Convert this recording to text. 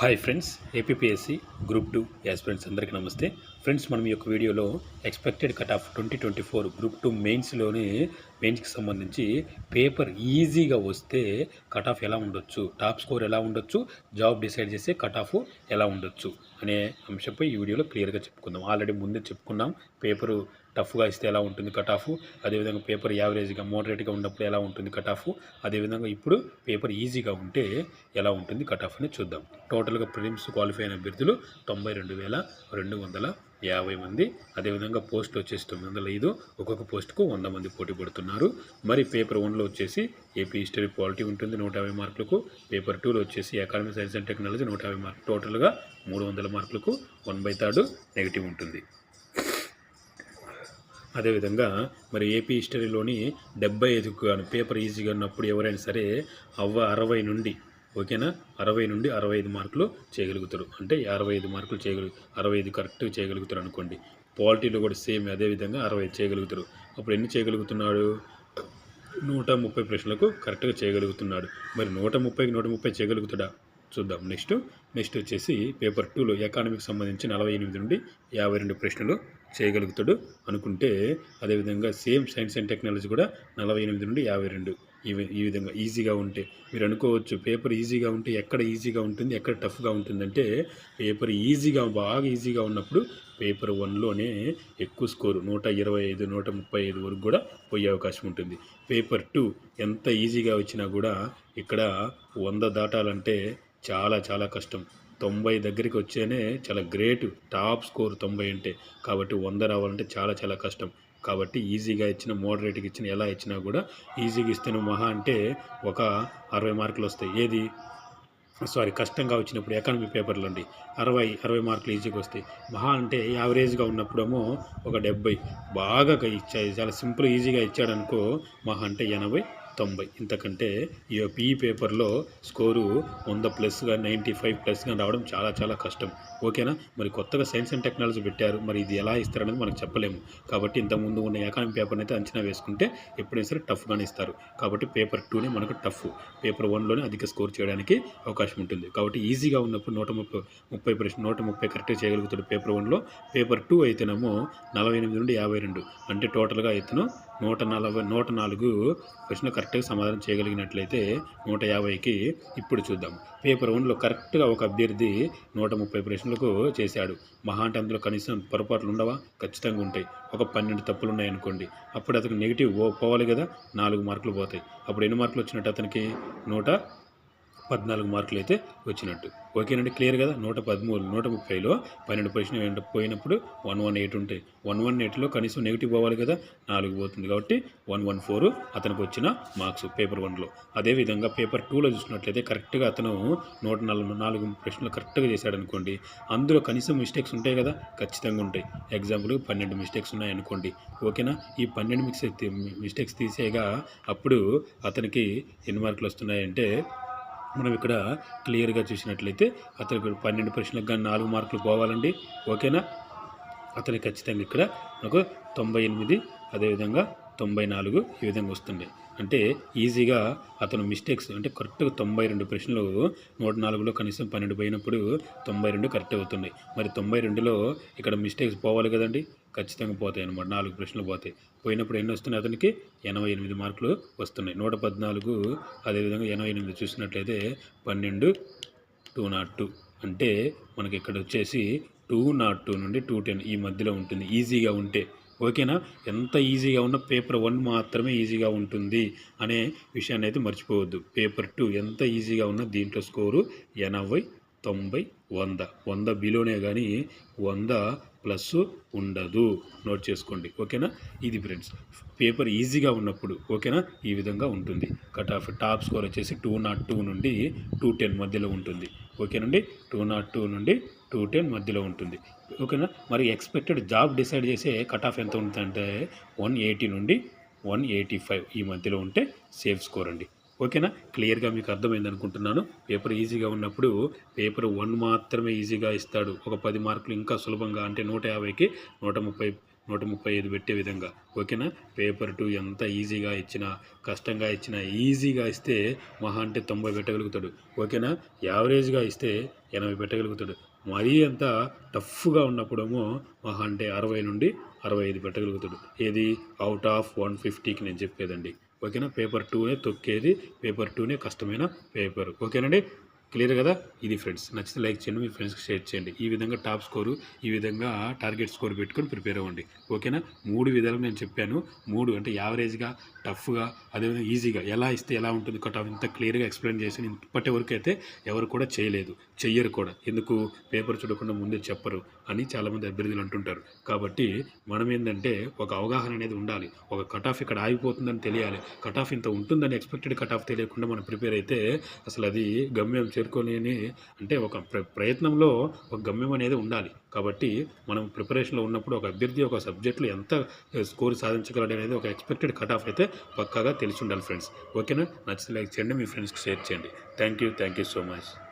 Hi friends APSC group two aspirants అందరికీ నమస్తే. Friends మనం ఈ యొక్క వీడియోలో expected cut off twenty twenty four group two మెయిన్స్లోని మెయిన్స్కి సంబంధించి పేపర్ ఈజీగా వస్తే కట్ ఆఫ్ ఎలా ఉండొచ్చు? టాప్ స్కోర్ ఎలా ఉండొచ్చు? జాబ్ డిసైడ్ చేసే కట్ ఆఫ్ ఎలా ఉండొచ్చు? అనే అంశంపై ఈ వీడియోలో క్లియర్గా చెప్పుకుందాం. ఆల్రెడీ ముందే చెప్పుకున్నాం పేపరు టఫ్గా ఇస్తే ఎలా ఉంటుంది కట్ ఆఫ్ అదేవిధంగా పేపర్ యావరేజ్గా మోడరేట్గా ఉన్నప్పుడు ఎలా ఉంటుంది కట్ ఆఫ్ అదేవిధంగా ఇప్పుడు పేపర్ ఈజీగా ఉంటే ఎలా ఉంటుంది కట్ ఆఫ్ అని చూద్దాం. టోటల్గా ప్రిలిమ్స్ క్వాలిఫై అయిన అభ్యర్థులు తొంభై రెండు వేల రెండు వందల యాభై మంది అదేవిధంగా పోస్ట్ వచ్చేసి తొమ్మిది వందల ఐదు ఒక్కొక్క పోస్టుకు వంద మంది పోటీ పడుతున్నారు. మరి పేపర్ వన్లో వచ్చేసి ఏపీ హిస్టరీ పాలిటీ ఉంటుంది నూట యాభై మార్కులకు. పేపర్ టూలో వచ్చేసి అకాడమీ సైన్స్ అండ్ టెక్నాలజీ నూట యాభై మార్కులు టోటల్గా మూడు వందల మార్కులకు వన్ బై థర్డ్ నెగిటివ్ ఉంటుంది. అదేవిధంగా మరి ఏపీ హిస్టరీలోని డెబ్బై ఐదుకు గాను పేపర్ ఈజీగా ఉన్నప్పుడు ఎవరైనా సరే అవ్వ అరవై నుండి ఓకేనా? అరవై నుండి అరవై ఐదు మార్కులు చేయగలుగుతారు అంటే అరవై ఐదు మార్కులు చేయగలుగు అరవై ఐదు కరెక్ట్గా చేయగలుగుతారు అనుకోండి. పాలిటీలో కూడా సేమ్ అదేవిధంగా అరవై ఐదు చేయగలుగుతారు అప్పుడు ఎన్ని చేయగలుగుతున్నాడు? నూట ముప్పై ప్రశ్నలకు కరెక్ట్గా చేయగలుగుతున్నాడు. మరి నూట ముప్పైకి నూట ముప్పై చేయగలుగుతాడా? చూద్దాం. నెక్స్ట్ నెక్స్ట్ వచ్చేసి పేపర్ టూలో ఎకానమీకి సంబంధించి నలభై ఎనిమిది నుండి యాభై రెండు ప్రశ్నలు చేయగలుగుతాడు అనుకుంటే అదేవిధంగా సేమ్ సైన్స్ అండ్ టెక్నాలజీ కూడా నలభై ఎనిమిది నుండి యాభై రెండు ఈ వి- ఈ విధంగా ఈజీగా ఉంటే. మీరు అనుకోవచ్చు పేపర్ ఈజీగా ఉంటే ఎక్కడ ఈజీగా ఉంటుంది ఎక్కడ టఫ్గా ఉంటుందంటే పేపర్ ఈజీగా బాగా ఈజీగా ఉన్నప్పుడు పేపర్ వన్లోనే ఎక్కువ స్కోరు నూట ఇరవై ఐదు నూట ముప్పై ఐదు వరకు కూడా పోయే అవకాశం ఉంటుంది. పేపర్ టూ ఎంత ఈజీగా వచ్చినా కూడా ఇక్కడ వంద దాటాలంటే చాలా చాలా కష్టం. తొంభై దగ్గరికి వచ్చేనే చాలా గ్రేట్ టాప్ స్కోర్ తొంభై అంటే. కాబట్టి వంద రావాలంటే చాలా చాలా కష్టం. కాబట్టి ఈజీగా ఇచ్చిన మోడరేట్గా ఇచ్చిన ఎలా ఇచ్చినా కూడా ఈజీగా ఇస్తేనే మహా అంటే ఒక అరవై మార్కులు వస్తాయి. ఏది? సారీ కష్టంగా వచ్చినప్పుడు ఎకానమీ పేపర్లు అండి. అరవై అరవై మార్కులు ఈజీగా వస్తాయి. మహా అంటే యావరేజ్గా ఉన్నప్పుడేమో ఒక డెబ్బై. బాగా ఇచ్చాయి. చాలా సింపుల్ ఈజీగా ఇచ్చాడనుకో మహా అంటే ఎనభై తొంభై. ఇంతకంటే ఈ పీఈ పేపర్లో స్కోరు వంద ప్లస్గా నైంటీ ఫైవ్ ప్లస్గా రావడం చాలా చాలా కష్టం. ఓకేనా? మరి కొత్తగా సైన్స్ అండ్ టెక్నాలజీ పెట్టారు. మరి ఇది ఎలా ఇస్తారనేది మనకు చెప్పలేము. కాబట్టి ఇంతకుముందు ఉన్న ఎకానమీ పేపర్ని అయితే అంచనా వేసుకుంటే ఎప్పుడైనా సరే టఫ్గానే ఇస్తారు. కాబట్టి పేపర్ టూనే మనకు టఫ్. పేపర్ వన్లోనే అధిక స్కోర్ చేయడానికి అవకాశం ఉంటుంది. కాబట్టి ఈజీగా ఉన్నప్పుడు నూట ముప్పై ముప్పై ప్రశ్న నూట ముప్పై కరెక్ట్గా చేయగలుగుతాడు పేపర్ వన్లో. పేపర్ టూ అయితేనేమో నలభై ఎనిమిది నుండి యాభై రెండు. అంటే టోటల్గా ఇతను నూట నలభై నూట నాలుగు ప్రశ్న కరెక్ట్గా సమాధానం చేయగలిగినట్లయితే నూట యాభైకి ఇప్పుడు చూద్దాం. పేపర్ వన్లో కరెక్ట్గా ఒక అభ్యర్థి నూట ముప్పై ప్రశ్నలకు చేశాడు. మహా అంటే అందులో కనీసం పొరపాట్లు ఉండవా? ఖచ్చితంగా ఉంటాయి. ఒక పన్నెండు తప్పులు ఉన్నాయనుకోండి అప్పుడు అతనికి నెగిటివ్ ఓ పోవాలి కదా? నాలుగు మార్కులు పోతాయి. అప్పుడు ఎన్ని మార్కులు వచ్చినట్టు అతనికి? నూట పద్నాలుగు మార్కులు అయితే వచ్చినట్టు. ఓకేనండి? క్లియర్ కదా? నూట పదమూడు నూట ముప్పైలో పన్నెండు ప్రశ్న ఏంట- పోయినప్పుడు వన్ వన్ ఎయిట్ ఉంటాయి వన్ వన్ ఎయిట్లో కనీసం నెగిటివ్ పోవాలి కదా? నాలుగు పోతుంది కాబట్టి వన్ వన్ ఫోర్ అతనికి వచ్చిన మార్క్స్ పేపర్ వన్లో. అదేవిధంగా పేపర్ టూలో చూసినట్లయితే కరెక్ట్గా అతను నూట నలభై నాలుగు ప్రశ్నలు కరెక్ట్గా చేశాడు అనుకోండి అందులో కనీసం మిస్టేక్స్ ఉంటాయి కదా? ఖచ్చితంగా ఉంటాయి. ఎగ్జాంపుల్ పన్నెండు మిస్టేక్స్ ఉన్నాయనుకోండి. ఓకేనా? ఈ పన్నెండు మిక్స్ మిస్టేక్స్ తీసేగా అప్పుడు అతనికి ఎన్ని మార్కులు వస్తున్నాయంటే మనం ఇక్కడ క్లియర్గా చూసినట్లయితే అతనికి పన్నెండు ప్రశ్నలకు కానీ నాలుగు మార్కులు పోవాలండి. ఓకేనా? అతనికి ఖచ్చితంగా ఇక్కడ మనకు తొంభై ఎనిమిది అదేవిధంగా తొంభై నాలుగు ఈ విధంగా వస్తుంది. అంటే ఈజీగా అతను మిస్టేక్స్ అంటే కరెక్ట్గా తొంభై రెండు ప్రశ్నలు నూట నాలుగులో కనీసం పన్నెండు పోయినప్పుడు తొంభై రెండు కరెక్ట్ అవుతున్నాయి. మరి తొంభై రెండులో ఇక్కడ మిస్టేక్స్ పోవాలి కదండి? ఖచ్చితంగా పోతాయి అనమాట నాలుగు ప్రశ్నలు పోతాయి. పోయినప్పుడు ఎన్ని వస్తున్నాయి అతనికి? ఎనభై ఎనిమిది మార్కులు వస్తున్నాయి. నూట పద్నాలుగు అదేవిధంగా ఎనభై ఎనిమిది చూసినట్లయితే పన్నెండు టూ నాట్ టూ. అంటే మనకి ఇక్కడ వచ్చేసి టూ నాట్ టూ నుండి టూ టెన్ ఈ మధ్యలో ఉంటుంది. ఈజీగా ఉంటే. ఓకేనా? ఎంత ఈజీగా ఉన్న పేపర్ వన్ మాత్రమే ఈజీగా ఉంటుంది అనే విషయాన్ని అయితే మర్చిపోవద్దు. పేపర్ టూ ఎంత ఈజీగా ఉన్నా దీంట్లో స్కోరు ఎనభై తొంభై వంద. వంద బిలోనే కానీ వంద ప్లస్ ఉండదు. నోట్ చేసుకోండి. ఓకేనా? ఇది ఫ్రెండ్స్ పేపర్ ఈజీగా ఉన్నప్పుడు ఓకేనా? ఈ విధంగా ఉంటుంది. కట్ ఆఫ్ టాప్ స్కోర్ వచ్చేసి టూ నాట్ టూ నుండి టూ టెన్ మధ్యలో ఉంటుంది. ఓకేనండి టూ నాట్ టూ నుండి టూ టెన్ మధ్యలో ఉంటుంది. ఓకేనా? మరి ఎక్స్పెక్టెడ్ జాబ్ డిసైడ్ చేసే కట్ ఆఫ్ ఎంత ఉంటుందంటే వన్ ఎయిటీ నుండి వన్ ఎయిటీ ఫైవ్ ఈ మధ్యలో ఉంటే సేఫ్ స్కోర్ అండి. ఓకేనా? క్లియర్గా మీకు అర్థమైంది అనుకుంటున్నాను పేపర్ ఈజీగా ఉన్నప్పుడు పేపర్ వన్ మాత్రమే ఈజీగా ఇస్తాడు. ఒక పది మార్కులు ఇంకా సులభంగా అంటే నూట యాభైకి నూట ముప్పై నూట ముప్పై ఐదు పెట్టే విధంగా. ఓకేనా? పేపర్ టూ ఎంత ఈజీగా ఇచ్చినా కష్టంగా ఇచ్చినా ఈజీగా ఇస్తే మహా అంటే తొంభై పెట్టగలుగుతాడు. ఓకేనా? యావరేజ్గా ఇస్తే ఎనభై పెట్టగలుగుతాడు. మరీ అంత టఫ్గా ఉన్నప్పుడేమో మహా అంటే అరవై నుండి అరవై ఐదు పెట్టగలుగుతాడు. ఏది? అవుట్ ఆఫ్ వన్ ఫిఫ్టీకి నేను చెప్పేదండి. ఓకేనా? పేపర్ టూనే తొక్కేది పేపర్ టూనే కష్టమైన పేపర్. ఓకేనండి? క్లియర్ కదా? ఇది ఫ్రెండ్స్. నచ్చితే లైక్ చేయండి మీ ఫ్రెండ్స్కి షేర్ చేయండి. ఈ విధంగా టాప్ స్కోరు ఈ విధంగా టార్గెట్ స్కోర్ పెట్టుకొని ప్రిపేర్ అవ్వండి. ఓకేనా? మూడు విధాలు నేను చెప్పాను. మూడు అంటే యావరేజ్గా టఫ్గా అదేవిధంగా ఈజీగా. ఎలా ఇస్తే ఎలా ఉంటుంది? కట్ ఆఫ్ ఇంత క్లియర్గా ఎక్స్ప్లెయిన్ చేసి ఇప్పటి వరకు అయితే ఎవరు కూడా చేయలేదు. చెయ్యరు కూడా. ఎందుకు? పేపర్ చూడకుండా ముందే చెప్పరు అని చాలామంది అభ్యర్థులు అంటుంటారు. కాబట్టి మనం ఏంటంటే ఒక అవగాహన అనేది ఉండాలి. ఒక కట్ ఆఫ్ ఇక్కడ ఆగిపోతుందని తెలియాలి. కట్ ఆఫ్ ఇంత ఉంటుందని ఎక్స్పెక్టెడ్ కట్ ఆఫ్ తెలియకుండా మనం ప్రిపేర్ అయితే అసలు అది గమ్యం చేరుకోలేని అంటే ఒక ప్ర ప్రయత్నంలో ఒక గమ్యం అనేది ఉండాలి. కాబట్టి మనం ప్రిపరేషన్లో ఉన్నప్పుడు ఒక అభ్యర్థి ఒక సబ్జెక్టులో ఎంత స్కోర్ సాధించగలడు అనేది ఒక ఎక్స్పెక్టెడ్ కట్ ఆఫ్ అయితే పక్కాగా తెలిసి ఉండాలి ఫ్రెండ్స్. ఓకేనా? నచ్చితే లైక్ చేయండి మీ ఫ్రెండ్స్కి షేర్ చేయండి. Thank you thank you so much.